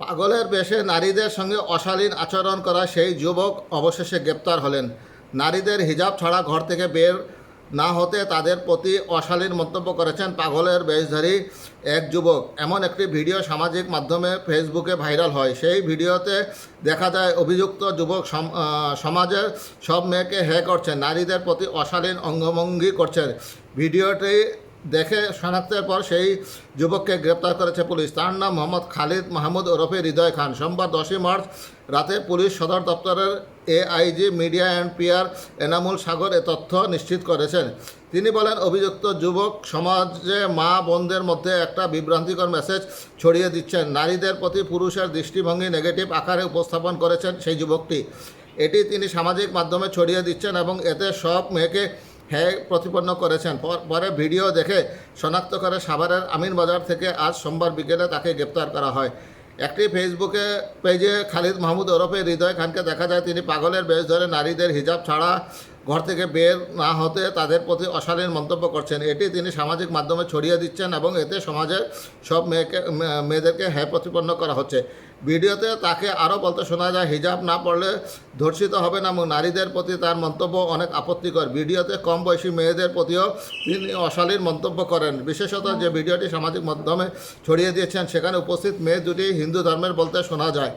পাগলের বেশে নারীদের সঙ্গে অশালীন আচরণ করা সেই যুবক অবশেষে গ্রেপ্তার হলেন। নারীদের হিজাব ছাড়া ঘর থেকে বের না হতে তাদের প্রতি অশালীন মন্তব্য করেছেন পাগলের বেশধারী এক যুবক। এমন একটি ভিডিও সামাজিক মাধ্যমে ফেসবুকে ভাইরাল হয়। সেই ভিডিওতে দেখা যায়, অভিযুক্ত যুবক সম- সমাজের সব মেয়েকে হে করছেন নারীদের প্রতি অশালীন অঙ্গভঙ্গি করছেন ভিডিওটি দেখে শনাক্তের পর সেই যুবককে গ্রেপ্তার করেছে পুলিশ। তার নাম মোহাম্মদ খালিদ মাহমুদ ওরফে হৃদয় খান। সোমবার দশই মার্চ রাতে পুলিশ সদর দপ্তরের AIG, media and PR Enamul Sagar এ তথ্য নিশ্চিত করেছেন। তিনি বলেন, অভিযুক্ত যুবক সমাজে মা বোনদের মধ্যে একটা বিভ্রান্তিকর মেসেজ ছড়িয়ে দিচ্ছেন। নারীদের প্রতি পুরুষের দৃষ্টিভঙ্গি নেগেটিভ আকারে উপস্থাপন করেছেন সেই যুবকটি। এটি তিনি সামাজিক মাধ্যমে ছড়িয়ে দিচ্ছেন এবং এতে সব মেয়েকে হ্যাঁ প্রতিপন্ন করেছেন। পর- ভিডিও দেখে শনাক্ত করে সাভারের আমিন বাজার থেকে আজ সোমবার বিকেলে তাকে গ্রেপ্তার করা হয়। একটি ফেসবুকে পেজে খালিদ মাহমুদ ওরফে হৃদয় খানকে দেখা যায়, তিনি পাগলের বেশ ধরে নারীদের হিজাব ছাড়া ঘর থেকে বের না হতে তাদের প্রতি অশালীন মন্তব্য করছেন। এটি তিনি সামাজিক মাধ্যমে ছড়িয়ে দিচ্ছেন এবং এতে সমাজের সব মেয়েকে মেয়েদেরকে হ্যাঁ প্রতিপন্ন করা হচ্ছে। ভিডিওতে তাকে আরও বলতে শোনা যায়, হিজাব না পড়লে ধর্ষিত হবে না এবং নারীদের প্রতি তার মন্তব্য অনেক আপত্তিকর। ভিডিওতে কম বয়সী মেয়েদের প্রতিও তিনি অশালীন মন্তব্য করেন। বিশেষত যে ভিডিওটি সামাজিক মাধ্যমে ছড়িয়ে দিয়েছেন, সেখানে উপস্থিত মেয়ে দুটি হিন্দু ধর্মের বলতে শোনা যায়।